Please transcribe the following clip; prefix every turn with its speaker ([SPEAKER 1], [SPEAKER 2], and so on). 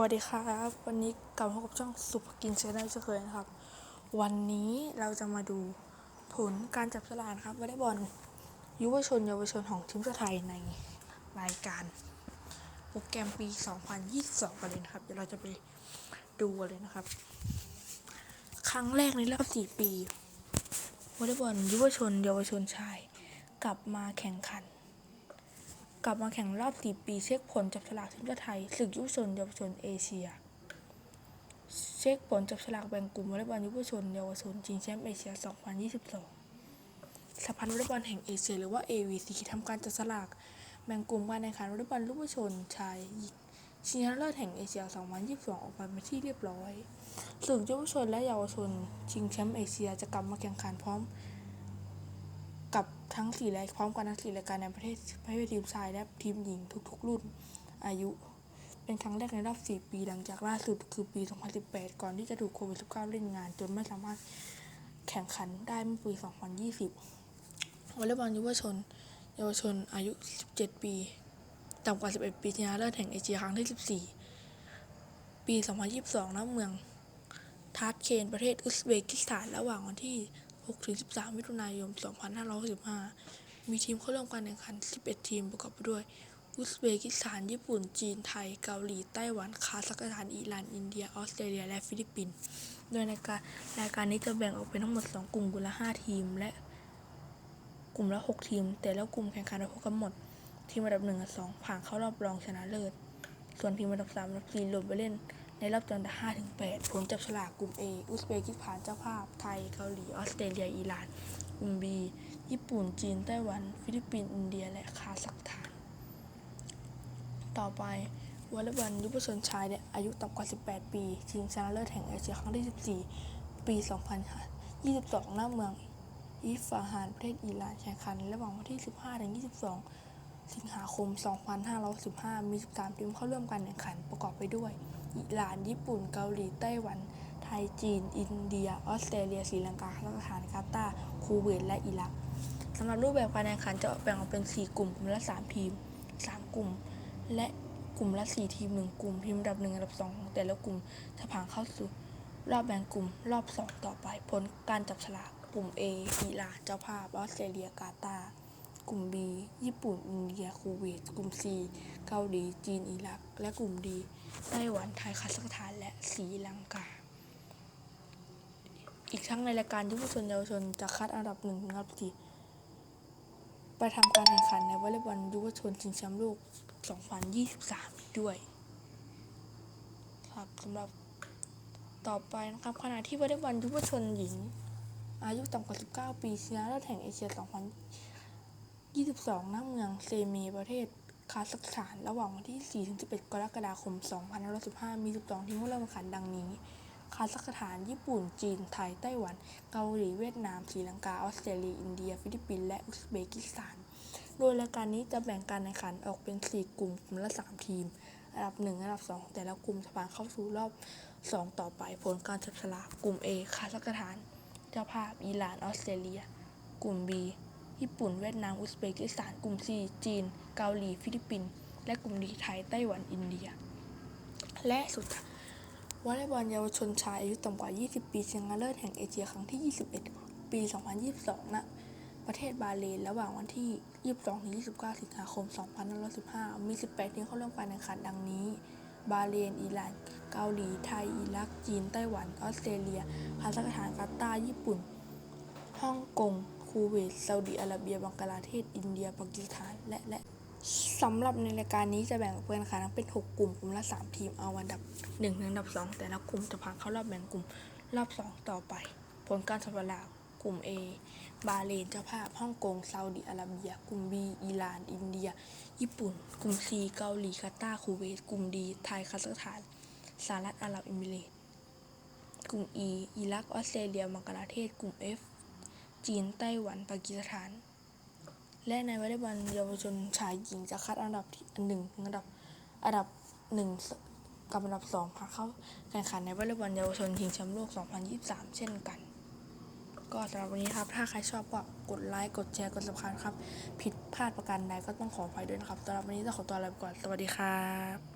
[SPEAKER 1] วัสดีครับ วันนี้กลับมาพบกับช่องสุภกินเชนแนลเช่นเคยนะครับ วันนี้เราจะมาดูผลการจับฉลากนะครับวอลเลย์บอลยุวชนเยาวชนของทีมชาติไทยในรายการโปรแกรมปี 2022 กันเลยนะครับ เดี๋ยวเราจะไปดูเลยนะครับ ครั้งแรกในรอบ 4 ปีวอลเลย์บอลยุวชน เยาวชนชาย กลับมาแข่งขัน กลับมาแข่งรอบ 4 ปีเช็คผลจับฉลากทีมชาติไทยศึกยุวชนเยาวชนเอเชีย เช็คผลจับฉลากแบ่งกลุ่มวอลเลย์บอลยุวชนเยาวชนชิงแชมป์เอเชีย 2022สหพันธ์วอลเลย์บอลแห่งเอเชีย หรือว่า AVC ทำการจับฉลากแบ่งกลุ่มการแข่งขันวอลเลย์บอลยุวชนชายชิงชนะเลิศแห่งเอเชีย 2022 ออกมาเป็นที่เรียบร้อยศึกยุวชนและเยาวชนชิงแชมป์เอเชียจะกลับมาแข่งขันพร้อม กับทั้ง4รายพร้อมกันทั้ง4รายการในประเทศประเภททีมชายและทีมหญิงทุกๆ รุ่นอายุ เป็นครั้งแรกในรอบ 4 ปีหลังจากล่าสุดคือปี 2018 ก่อนที่จะถูกโควิด -19 เล่นงาน จนไม่สามารถแข่งขันได้เมื่อปี 2020วอลเลย์บอลยุวชน เยาวชนอายุ 17 ปี ต่ำกว่า 11 ปีชนะเลิศแห่งเอเชียครั้งที่ 14 ปี 2022ณเมืองทาสเคน ประเทศอุซเบกิสถาน ระหว่างวันที่ 6-13 มิถุนายน 2565 มีทีมเข้าร่วมการแข่งขัน 11 ทีมประกอบไปด้วย อุซเบกิสถาน ญี่ปุ่น จีน ไทย เกาหลี ไต้หวัน คาซัคสถาน อิหร่าน อินเดีย ออสเตรเลีย และฟิลิปปินส์ โดยในการรายการนี้จะแบ่งออกเป็นทั้งหมด 2 กลุ่มกลุ่มละ 5 ทีม และกลุ่มละ 6 ทีม แต่ละกลุ่มแข่งขันโดยพบกันหมด ทีมอันดับ1กับ2ผ่านเข้ารอบรองชนะเลิศ ส่วนทีมอันดับ3อันดับ4ลงไปเล่น ในรอบจันดับ5ถึง8ผลจับฉลากกลุ่ม A อุซเบกิสถานเจ้าภาพ ไทย เกาหลี ออสเตรเลีย อิหร่าน กลุ่ม B ญี่ปุ่น จีน ไต้หวัน ฟิลิปปินส์ อินเดีย และคาซัคสถาน ต่อไปวอลเลย์บอลยุวชนชายเนี่ยอายุต่ำกว่า 18 ปี ชิงชนะเลิศแห่งเอเชียครั้งที่ 14 ปี 2022 หน้าเมืองอิฟฟาฮานประเทศอิหร่านแข่งขันระหว่างวันที่ 15ถึง22 สิงหาคม 2515 มี 13 ทีมเข้าร่วมการแข่งขันประกอบไปด้วย อิหร่าน ญี่ปุ่น เกาหลี ไต้หวัน ไทย จีน อินเดีย ออสเตรเลียศรีลังกาคาซัคสถาน กาตาร์คูเวต และอิรักสำหรับรูปแบบการแข่งขันจะแบ่งออกเป็น 4 กลุ่ม กลุ่มละ 3 ทีม 3 กลุ่ม และกลุ่มละ 4 ทีม 1 กลุ่ม ทีมอันดับ1อันดับ 2 ของแต่ละกลุ่มจะผ่านเข้าสู่ รอบแบ่งกลุ่ม รอบ 2 ต่อไป ผลการจับฉลาก กลุ่ม A อิหร่าน เจ้าภาพ ออสเตรเลีย กาตาร์ กลุ่ม B ญี่ปุ่น อินเดีย คูเวต กลุ่ม C เกาหลี จีน อิรัก และกลุ่ม D ไต้หวัน ไทยคาซัคสถาน และศรีลังกา อีกทั้งในรายการยุวชนเยาวชนจะคัดอันดับหนึ่งถึงอันดับสี่ไปทำการแข่งขันในวอลเลย์บอลยุวชนชิงแชมป์โลก 2023อีกด้วย ครับสำหรับต่อไปนะครับขณะที่วอลเลย์บอลยุวชนหญิง อายุต่ำกว่า 19 ปีชนะเลิศแห่งเอเชีย 2022ณเมืองเซเมประเทศคาซัคสถาน ระหว่างวันที่ 4-11 กรกฎาคม 2515 มี 12 ทีมเข้าร่วมแข่งขันดังนี้ คาซัคสถาน ญี่ปุ่น จีน ไทย ไต้หวัน เกาหลี เวียดนาม ศรีลังกา ออสเตรเลีย อินเดีย ฟิลิปปินส์ และอุซเบกิสถาน โดยรายการนี้จะแบ่งการแข่งขันออกเป็น 4 กลุ่มกลุ่มละ 3 ทีม อันดับ 1 อันดับ 2 แต่ละกลุ่มจะผ่านเข้าสู่รอบ 2 ต่อไป ผลการจับฉลาก กลุ่ม A คาซัคสถาน เจ้าภาพ อิหร่าน ออสเตรเลีย กลุ่ม B ญี่ปุ่นเวียดนามอุซเบกิสถานกลุ่ม C จีน เกาหลี ฟิลิปปินส์และกลุ่ม D ไทยไต้หวันอินเดีย และสุดท้ายวอลเลย์บอลเยาวชนชายอายุต่ำกว่า 20 ปีชิงชนะเลิศแห่งเอเชียครั้งที่ 21 ปี 2022ณประเทศบาเรนระหว่างวันที่ 22-29 สิงหาคม 2515 มี 18 ทีมเข้าร่วมการแข่งขันดังนี้ บาเรนอิหร่าน เกาหลี ไทย อิรัก จีน ไต้หวัน ออสเตรเลีย คาซัคสถาน กาตาร์ ญี่ปุ่น ฮ่องกง คูเวตซาอุดิอาระเบีย บังกลาเทศ อินเดีย ปากีสถาน และ และสำหรับในรายการนี้จะแบ่งออกเป็นการแข่งเป็น 6 กลุ่ม กลุ่มละ 3 ทีม เอาอันดับ1ถึงอันดับ 2 แต่ละกลุ่มจะผ่านเข้ารอบแบ่งกลุ่ม รอบ 2 ต่อไป ผลการจับฉลากกลุ่ม A บาห์เรนเจ้าภาพ ฮ่องกง ซาอุดิอาระเบีย กลุ่ม B อิหร่าน อินเดีย ญี่ปุ่น กลุ่ม C เกาหลี กาตาร์ คูเวต กลุ่ม D ไทย คาซัคสถาน สหรัฐอาหรับเอมิเรตกลุ่ม E อิรัก ออสเตรเลีย บังกลาเทศ กลุ่ม F จีน ไต้หวัน ปากีสถาน และในวอลเลย์บอลเยาวชนชายหญิงจะคัดอันดับที่หนึ่งถึงอันดับอันดับหนึ่งกับอันดับสองผ่านเข้าแข่งขันในวอลเลย์บอลเยาวชนชิงแชมป์โลก 2023 เช่นกัน ก็สำหรับวันนี้ครับ ถ้าใครชอบก็กดไลค์ กดแชร์ กด subscribe ครับ ผิดพลาดประการใดก็ต้องขออภัยด้วยนะครับสำหรับวันนี้ต้องขอตัวลาไปก่อน สวัสดีครับ